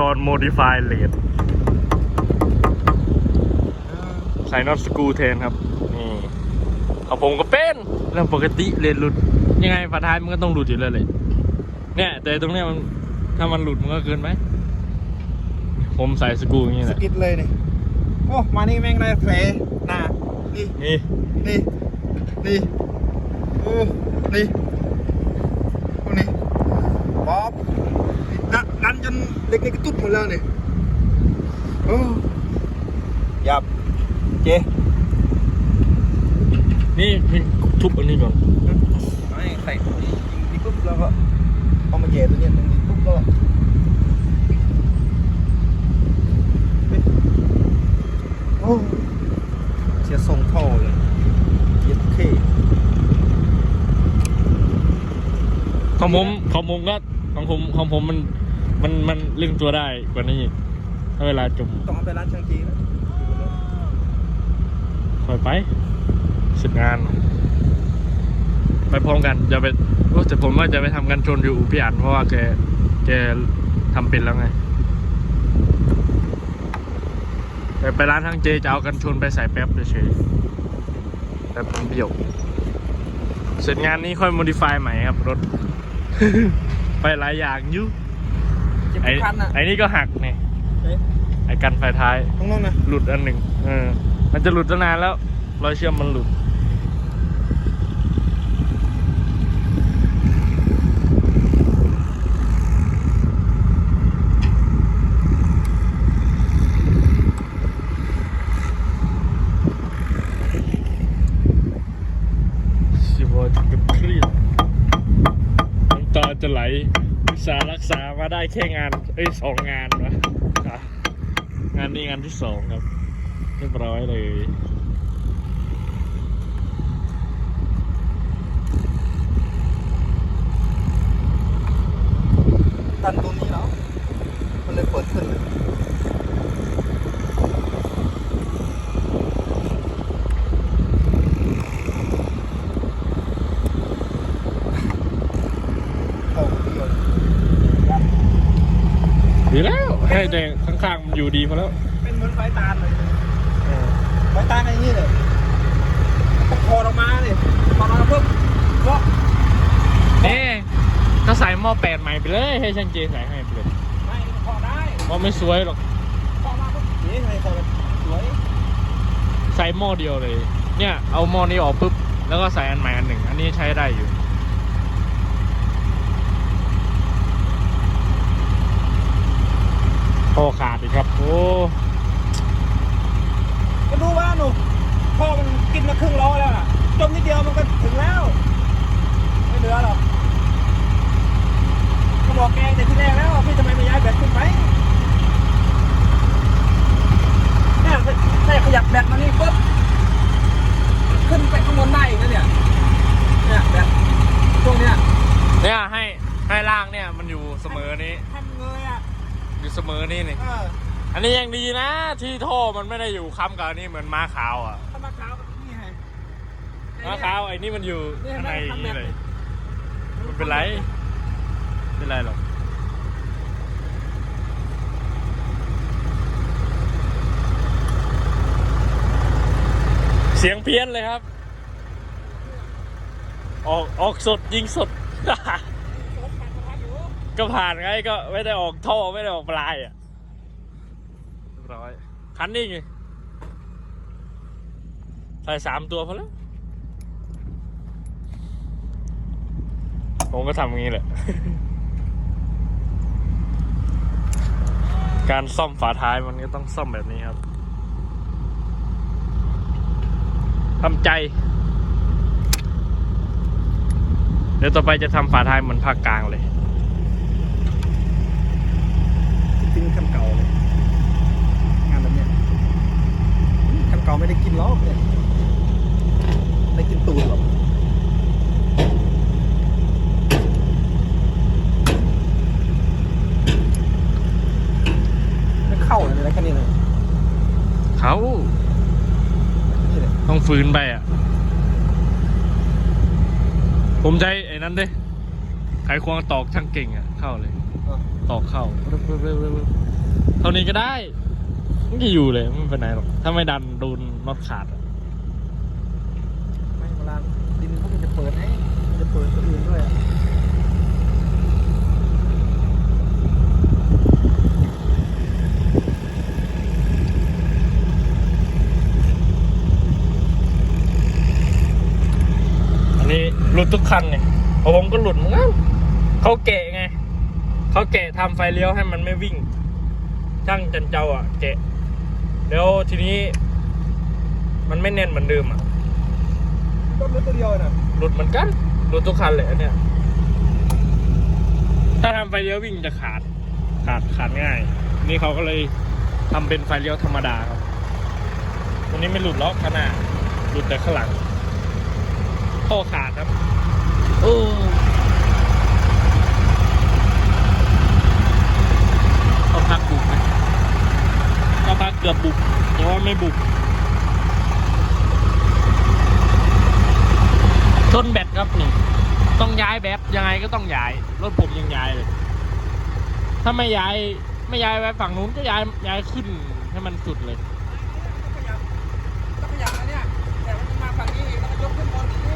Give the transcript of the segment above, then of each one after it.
ตอน modify late ใส่น็อตสกรูแทนครับ นี่เอาผมก็เป็นเรื่องปกติเลนหลุด ยังไงฝาท้ายมันก็ต้องหลุดอยู่แล้วเลย เนี่ย แต่ตรงเนี้ยมันถ้ามันหลุดมันก็เกินไปผมใส่สกรูอย่างนี้แหสละกิดเลยนี่ โอ้ มานี่แม่งได้แผลหน้านี่ นี่ นี่ นี่โอ้นี่โอ้นี่ป๊อป ดันจนเด็กๆกระตุ้นหมดแล้วเนี่โอ้ยับเจนี่พี่ทุบอันนี้ก่อนไม่ใส่ยิงยิงปุ๊บแล้วก็เอามาเย่ตัวเนี้ยตรงนี้ปุ๊บก็โอ้เสียทรงท่อเลยเย็ดเข้ของผมของผมก็ของผมของผมมัน มันมันลึงตัวได้กว่านี้อีกถ้าเวลาจมต้องเอาไปร้านช่างจีนะค่อยไปเสร็จงาน ไปพร้อมกันจะไปโอ้แต่ผมว่าจะไปทำกันชนอยู่อู่พี่อันเพราะว่าแกแกทำเป็นแล้วไงแต่ไปร้านทางเจจะเอากันชนไปใส่แป๊บเฉยๆแต่ผมเบี้ยวเสร็จงานนี้ค่อย modify ใหม่ครับรถ ไปหลายอย่างอยุเจ็บ ไอ้ทุกคันอะ ไอ้นี่ก็หักเนี่ยเอ๊ะ ไอ้กันไฟท้ายตรงนั้นนะ หลุดอันหนึ่งเออ มันจะหลุดตั้งนานแล้ว รอยเชื่อมมันหลุด ชิวถึงกับเครียดน้ำตาจะไหลวิสาห์รักษามา ได้แค่งานเอ้ยสองงานนะงานนี้งานที่สองครับ เรียบร้อยเลยตันตรงนี้แล้วมันเลยเปิดขึ้นเลยโอ้เดียว ดี แล้วให้แต่ข้างๆมันอยู่ดีพอแล้ว เป็นเหมือนไฟตาลเลยเออไฟตาลในนี้เลยก็พอออกมาเลยพอออกมาปุ๊บก็นี่ก็ใส่หม้อแปดใหม่ไปเลย ให้ช่างเจใส่ให้ไปเลยไม่พอได้เพราะไม่สวยหรอกพอมาปุ๊บนี่ไงพอเลยสวยใส่หม้อเดียวเลย เนี่ยเอาหม้อนี้ออกปุ๊บแล้วก็ใส่อันใหม่อันหนึ่ง อันนี้ใช้ได้อยู่ คอขาดอีกครับ โอ้ก็ดูว่าหนูพ่อมันกินมาครึ่งล้อแล้วน่ะจมนิดเดียวมันก็ถึงแล้ว ไม่เหลือหรอกก็บอกแกแต่ที่แรกแล้วพี่ทำไมไม่ย้ายแบตขึ้นไปเนี่ยถ้าขยับแบตมานี่ปุ๊บขึ้นไปข้างบนได้อีกนะเนี่ยเนี่ยแบตช่วงเนี้ย เนี่ยให้ให้ล่างเนี่ยมันอยู่เสมอนี้ ทำเงยอะ อยู่เสม อนี่นี่เอออันนี้ยังดีนะที่ท่อมันไม่ได้อยู่ค้ำกับอันนี้เหมือนม้าขาวอะถ้ามาขาวนี่ไงม้าขาวไอ้นี่มันอยู่เนี่ยข้างในอย่างนี้เลยมัมันเป็นไรไม่เป็นไรหรอกเสียงเพี้ยนเลยครับ ออกออกสดยิงสด ก็ผ่านไงก็ไม่ได้ออกท่อไม่ได้ออกปลายอะเรียบร้อย คันนี้ไงใส่สามตัวพอแล้ว ผมก็ทำอย่างนี้แหละ การซ่อมฝาท้ายมันก็ต้องซ่อมแบบนี้ครับทำใจ เดี๋ยวต่อไปจะทำฝาท้ายเหมือนภาคกลางเลยจริงๆคันเก่าเลยงานแบบเนี้ยคันเก่าไม่ได้กินล้อกเนี่ยได้กินตูดหรอกไม่ เข้าเลยนะแค่นี้เลยเขานี่เลยต้องฟื้นไปอะ ผมใจไอ้นั้นเด้ไขควงตอกช่างเก่งอะ เข้าเลยอะตอกเข้าเท่านี้ก็ได้มันก็อยู่เลยไม่เป็นไรหรอก ถ้าไม่ดันโดนน็อตขาดอะไม่เวลาดินเขามันจะเปิดให้มันจะเปิดตัวอื่นด้วยอะ อันนี้ หลุดทุกคันเนี่ยพอผมก็หลุดเหมือนกันเขาแกะไงเขาแกะทำไฟเลี้ยวให้มันไม่วิ่ง ช่างจันเจ้าอะ แกะ แล้วทีนี้ มันไม่แน่นเหมือนเดิมอะก็เหลือตัวเดียวน่ะหลุดเหมือนกันหลุดทุกคันเลยอันเนี่ย ถ้าทำไฟเลี้ยววิ่งจะขาด ขาดขาดง่าย นี่เขาก็เลยทำเป็นไฟเลี้ยวธรรมดาครับตัวนี้ไม่หลุดล็อกขางหนาดหลุดแต่ข้างหลัง ข้อขาดครับ โอ้เขาพักบุกไหมเขาพักเกือบบุกแต่ว่าไม่บุกชนแบตครับนี่ ต้องย้ายแบตยังไงก็ต้องย้าย รถผมยังย้ายเลย ถ้าไม่ย้ายไม่ย้ายไปฝั่งนู้นก็ย้ายย้ายขึ้นให้มันสุดเลย ก็ขยับก็ขยับอันเนี้ยแต่มันมาฝั่งนี้แล้วก็ ยกขึ้นบนนี้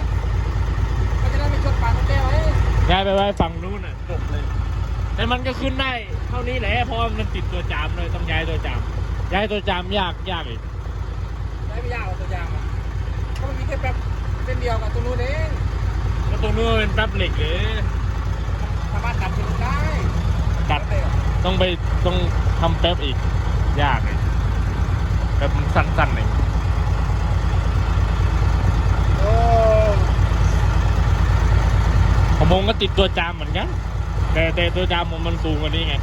ก็จะได้ไม่ชนปากรถแก้วเอ้ยย้ายไปไว้ฝั่งนู้นอะจบเลย แต่มันก็ขึ้นได้เท่านี้แหละเพราะว่ามันติดตัวจามเลยต้องย้ายตัวจามย้ายตัวจามยากยากอีกได้ไม่ยากหรอกตัวยางอะก็มันมีแค่แบบเส้นเดียวกับตัวนู้นเองแล้วตรงนู้นเป็นแป๊บเหล็กเลยสามารถดัดขึ้นได้ดัดเลยต้องไปต้องทำแป๊บอีกยากเลยแบบมันสั้นๆเอง โอ้ ของ ผมก็ติดตัวจามเหมือนกัน แต่แต่ตัวจามผมมันสูงกว่านี้ไง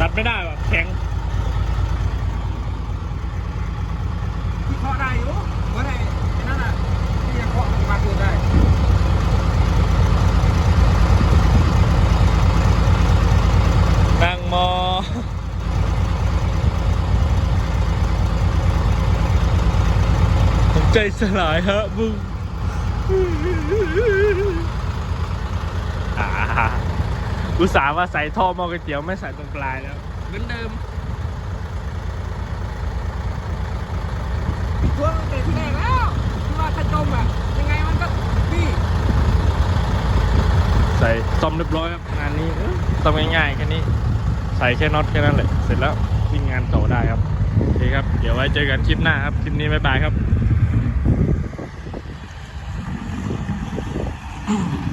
ตัดไม่ได้แบบแข็ง ที่เคาะได้อยู่เหมื่อนไอ้ไอ้นั่นน่ะที่ยังเคาะมันมาคืนได้ นั่งมอ ผม ใจสลายฮะมึงอ่าอุตส่าห์ว่าใส่ท่อหมอก๋วยเตี๋ยวไม่ใส่ตรงปลายแล้ว เหมือนเดิมทวงตั้งแต่ที่แรกแล้วที่ว่าถ้าจมอะ ยังไงมันก็บี้ใส่ซ่อมเรียบร้อยครับงานนี้เอ้ยซ่อมง่ายๆแค่นี้ ใส่แค่น็อตแค่นั้นแหละ เสร็จแล้ววิ่งงานต่อได้ครับโอเคครับ เดี๋ยวไว้เจอกันคลิปหน้าครับ คลิปนี้บ๊ายบายครับ Mm-hmm.